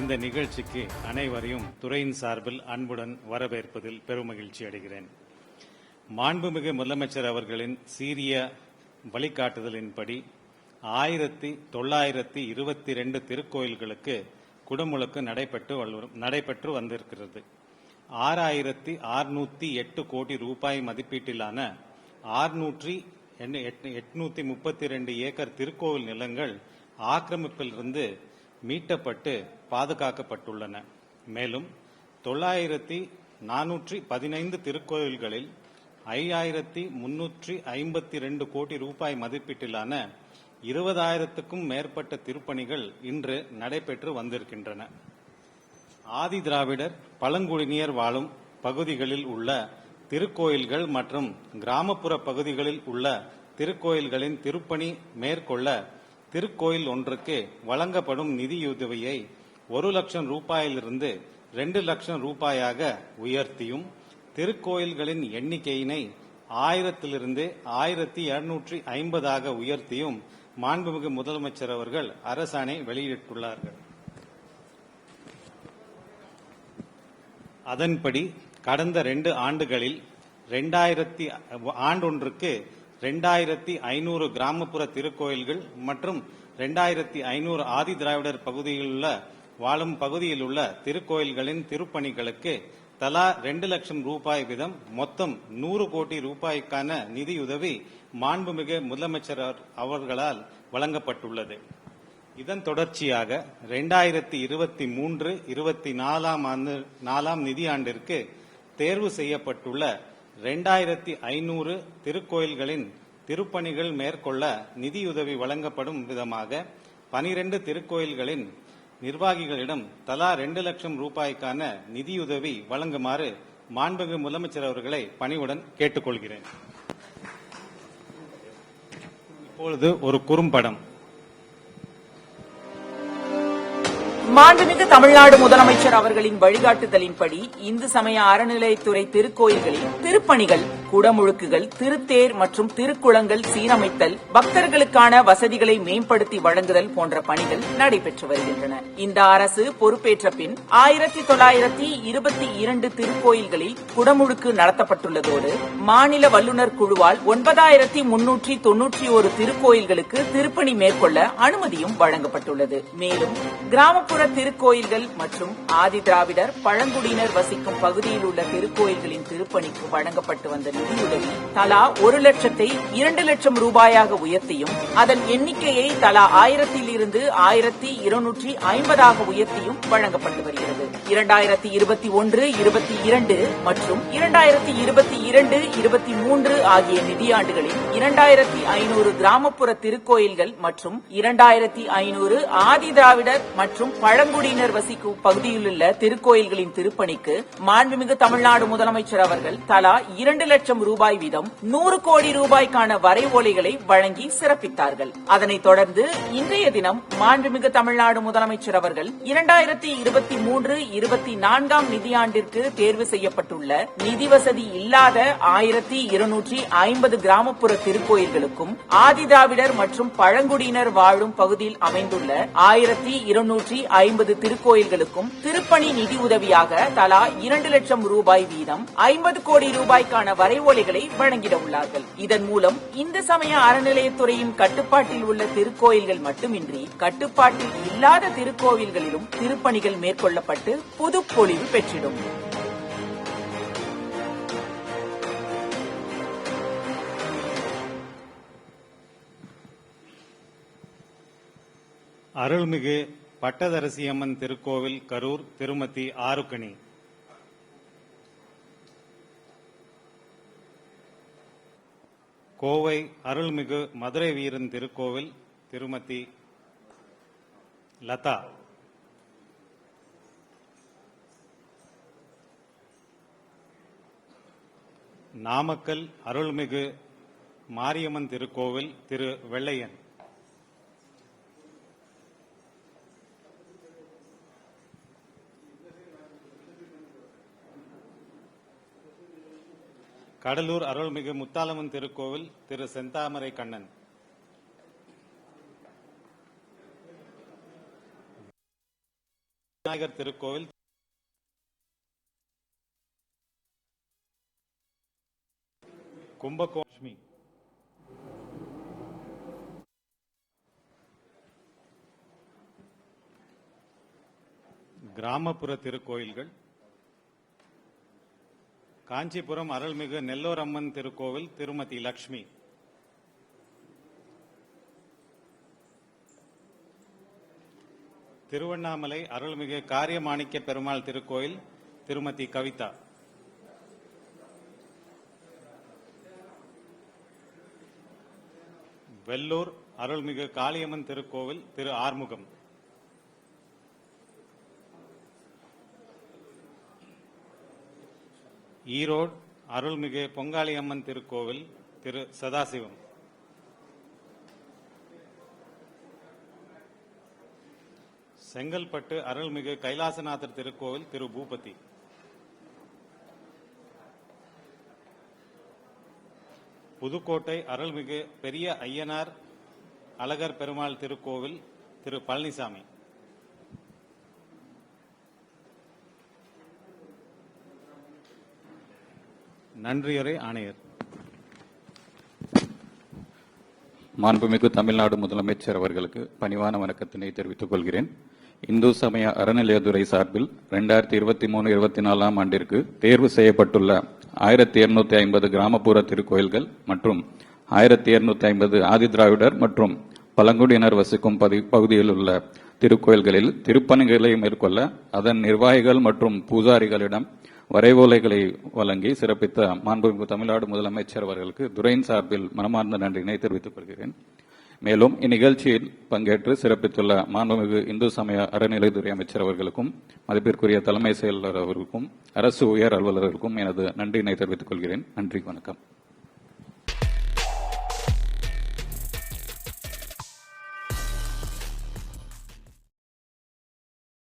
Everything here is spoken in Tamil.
இந்த நிகழ்ச்சிக்கு அனைவரையும் துறையின் சார்பில் அன்புடன் வரவேற்பதில் பெருமகிழ்ச்சி அடைகிறேன். மாண்புமிகு முதலமைச்சர் அவர்களின் சீரிய வழிகாட்டுதலின்படி ஆயிரத்தி தொள்ளாயிரத்தி இருபத்தி ரெண்டு திருக்கோயில்களுக்கு குடமுழுக்கு நடைபெற்று நடைபெற்று வந்திருக்கிறது. ஆறாயிரத்தி ஆறுநூற்றி எட்டு கோடி ரூபாய் மதிப்பீட்டிலான ஆறுநூற்றி எட்நூத்தி முப்பத்தி ரெண்டு ஏக்கர் திருக்கோவில் நிலங்கள் ஆக்கிரமிப்பிலிருந்து மீட்டப்பட்டு பாதுகாக்கப்பட்டுள்ளன. மேலும் தொள்ளாயிரத்தி நானூற்றி பதினைந்து திருக்கோயில்களில் ஐயாயிரத்தி முன்னூற்றி ஐம்பத்தி ரெண்டு கோடி ரூபாய் மதிப்பீட்டிலான இருபதாயிரத்துக்கும் மேற்பட்ட திருப்பணிகள் இன்று நடைபெற்று வந்திருக்கின்றன. ஆதி திராவிடர் பழங்குடியினர் வாழும் பகுதிகளில் உள்ள திருக்கோயில்கள் மற்றும் கிராமப்புற பகுதிகளில் உள்ள திருக்கோயில்களின் திருப்பணி மேற்கொள்ள திருக்கோயில் ஒன்றுக்கு வழங்கப்படும் நிதியுதவியை ஒரு லட்சம் ரூபாயிலிருந்து ரெண்டு லட்சம் ரூபாயாக உயர்த்தியும் திருக்கோயில்களின் எண்ணிக்கையினை ஆயிரத்திலிருந்து ஆயிரத்தி இருநூற்றி ஐம்பதாக உயர்த்தியும் மாண்புமிகு முதலமைச்சர் அவர்கள் அரசாணை வெளியிட்டுள்ளார்கள். அதன்படி கடந்த ரெண்டு ஆண்டுகளில் ரெண்டாயிரத்தி ஆண்டொன்றுக்கு ரெண்டாயிரத்தி ஐநூறு கிராமப்புற திருக்கோயில்கள் மற்றும் ரெண்டாயிரத்தி ஐநூறு ஆதி திராவிடர் பகுதியில் உள்ள வாழும் பகுதியில் உள்ள திருக்கோயில்களின் திருப்பணிகளுக்கு தலா ரெண்டு லட்சம் ரூபாய் வீதம் மொத்தம் நூறு கோடி ரூபாய்க்கான நிதியுதவி மாண்புமிகு முதலமைச்சர் அவர்களால் வழங்கப்பட்டுள்ளது. இதன் தொடர்ச்சியாக ரெண்டாயிரத்தி இருபத்தி மூன்று இருபத்தி நாலாம் ஆண்டு நாலாம் நிதியாண்டிற்கு தேர்வு செய்யப்பட்டுள்ள ரெண்டாயிரத்தி ஐநூறு திருக்கோயில்களின் திருப்பணிகள் மேற்கொள்ள நிதியுதவி வழங்கப்படும் விதமாக பனிரெண்டு திருக்கோயில்களின் நிர்வாகிகளிடம் தலா ரெண்டு லட்சம் ரூபாய்க்கான நிதியுதவி வழங்குமாறு மாண்புமிகு முதலமைச்சர் அவர்களை பணிவுடன் கேட்டுக்கொள்கிறேன். இப்பொழுது ஒரு குறும்படம். மாண்புமிகு தமிழ்நாடு முதலமைச்சர் அவர்களின் வழிகாட்டுதலின்படி இந்து சமய அறநிலையத்துறை திருக்கோயில்களில் திருப்பணிகள் குடமுழுக்குகள் திருத்தேர் மற்றும் திருக்குளங்கள் சீரமைத்தல் பக்தர்களுக்கான வசதிகளை மேம்படுத்தி வழங்குதல் போன்ற பணிகள் நடைபெற்று வருகின்றன. இந்த அரசு பொறுப்பேற்ற பின் ஆயிரத்தி தொள்ளாயிரத்தி இருபத்தி இரண்டு திருக்கோயில்களில் குடமுழுக்கு நடத்தப்பட்டுள்ளதோடு மாநில வல்லுநர் குழுவால் ஒன்பதாயிரத்தி முன்னூற்றி தொன்னூற்றி ஒரு திருக்கோயில்களுக்கு திருப்பணி மேற்கொள்ள அனுமதியும் வழங்கப்பட்டுள்ளது. மேலும் கிராமப்புற திருக்கோயில்கள் மற்றும் ஆதி திராவிடர் பழங்குடியினர் வசிக்கும் பகுதியில் உள்ள திருக்கோயில்களின் திருப்பணிக்கு வழங்கப்பட்டு வந்த நிதியுதவி தலா ஒரு லட்சத்தை இரண்டு லட்சம் ரூபாயாக உயர்த்தியும் அதன் எண்ணிக்கையை தலா ஆயிரத்தில் இருந்து ஆயிரத்தி இருநூற்றி ஐம்பதாக உயர்த்தியும் வழங்கப்பட்டு வருகிறது. இரண்டாயிரத்தி இருபத்தி ஒன்று இருபத்தி இரண்டு மற்றும் இரண்டாயிரத்தி இருபத்தி இரண்டு இருபத்தி மூன்று ஆகிய நிதியாண்டுகளில் இரண்டாயிரத்தி ஐநூறு கிராமப்புற திருக்கோயில்கள் மற்றும் இரண்டாயிரத்தி ஐநூறு ஆதி திராவிடர் மற்றும் பழங்குடியினர் வசிக்கும் பகுதியிலுள்ள திருக்கோயில்களின் திருப்பணிக்கு மாண்புமிகு தமிழ்நாடு முதலமைச்சர் அவர்கள் தலா இரண்டு லட்சம் லட்சம் ரூபாய் வீதம் நூறு கோடி ரூபாய்க்கான வரைவோலைகளை வழங்கி சிறப்பித்தார்கள். அதனைத் தொடர்ந்து இன்றைய தினம் மாண்புமிகு தமிழ்நாடு முதலமைச்சர் அவர்கள் இரண்டாயிரத்தி இருபத்தி மூன்று இருபத்தி நான்காம் நிதியாண்டிற்கு தேர்வு செய்யப்பட்டுள்ள நிதி வசதி இல்லாத ஆயிரத்தி இருநூற்றி ஐம்பது கிராமப்புற திருக்கோயில்களுக்கும் ஆதிதிராவிடர் மற்றும் பழங்குடியினர் வாழும் பகுதியில் அமைந்துள்ள ஆயிரத்தி இருநூற்றி ஐம்பது திருக்கோயில்களுக்கும் திருப்பணி நிதி உதவியாக தலா இரண்டு லட்சம் ரூபாய் வீதம் ஐம்பது கோடி ரூபாய்க்கான வரை வரைவோலைகளை வழங்கிட உள்ளார்கள். இதன் மூலம் இந்து சமய அறநிலையத்துறையின் கட்டுப்பாட்டில் உள்ள திருக்கோயில்கள் மட்டுமின்றி கட்டுப்பாட்டில் இல்லாத திருக்கோவில்களிலும் திருப்பணிகள் மேற்கொள்ளப்பட்டு புதுப்பொழிவு பெற்றிடும். அருள்மிகு பட்டதரசியம்மன் திருக்கோவில் கரூர் திருமதி ஆறுக்கணி கோவை அருள்மிகு மதுரை வீரன் திருக்கோவில் திருமதி லதா. நாமக்கல் அருள்மிகு மாரியம்மன் திருக்கோவில் திரு வெள்ளையன். கடலூர் அருள்மிகு முத்தாலம்மன் திருக்கோவில் திரு செந்தாமரை கண்ணன். விநாயகர் திருக்கோவில் கும்பகோஷ்மி கிராமப்புற திருக்கோயில்கள் காஞ்சிபுரம் அருள்மிகு நெல்லோரம்மன் திருக்கோவில் திருமதி லக்ஷ்மி. திருவண்ணாமலை அருள்மிகு காரியமாணிக்க பெருமாள் திருக்கோயில் திருமதி கவிதா. வெள்ளூர் அருள்மிகு காளியம்மன் திருக்கோவில் திரு ஆறுமுகம். ஈரோடு அருள்மிகு பொங்காளியம்மன் திருக்கோவில் திரு சதாசிவம். செங்கல்பட்டு அருள்மிகு கைலாசநாதர் திருக்கோவில் திரு பூபதி. புதுக்கோட்டை அருள்மிகு பெரிய ஐயனார் அழகர் பெருமாள் திருக்கோவில் திரு பழனிசாமி. நன்றியுரை ஆணையர். மாண்புமிகு தமிழ்நாடு முதலமைச்சர் அவர்களுக்கு பணிவான வணக்கத்தினை தெரிவித்துக் கொள்கிறேன். இந்து சமய அறநிலையத்துறை சார்பில் இரண்டாயிரத்தி இருபத்தி மூணு இருபத்தி நாலாம் ஆண்டிற்கு தேர்வு செய்யப்பட்டுள்ள ஆயிரத்தி இருநூத்தி ஐம்பது கிராமப்புற திருக்கோயில்கள் மற்றும் ஆயிரத்தி இருநூத்தி ஐம்பது ஆதிதிராவிடர் மற்றும் பழங்குடியினர் வசிக்கும் பகுதியில் உள்ள திருக்கோயில்களில் திருப்பணிகளை மேற்கொள்ள அதன் நிர்வாகிகள் மற்றும் பூஜாரிகளிடம் வரைவோலைகளை வழங்கி சிறப்பித்த மாண்புமிகு தமிழ்நாடு முதலமைச்சர் அவர்களுக்கு துரையின் சார்பில் மனமார்ந்த நன்றியினை தெரிவித்துக் கொள்கிறேன். மேலும் இந்நிகழ்ச்சியில் பங்கேற்று சிறப்பித்துள்ள மாண்புமிகு இந்து சமய அறநிலைத்துறை அமைச்சர் அவர்களுக்கும் மதிப்பிற்குரிய தலைமை செயலாளர் அவர்களுக்கும் அரசு உயர் அலுவலர்களுக்கும் எனது நன்றியினை தெரிவித்துக் கொள்கிறேன். நன்றி வணக்கம்.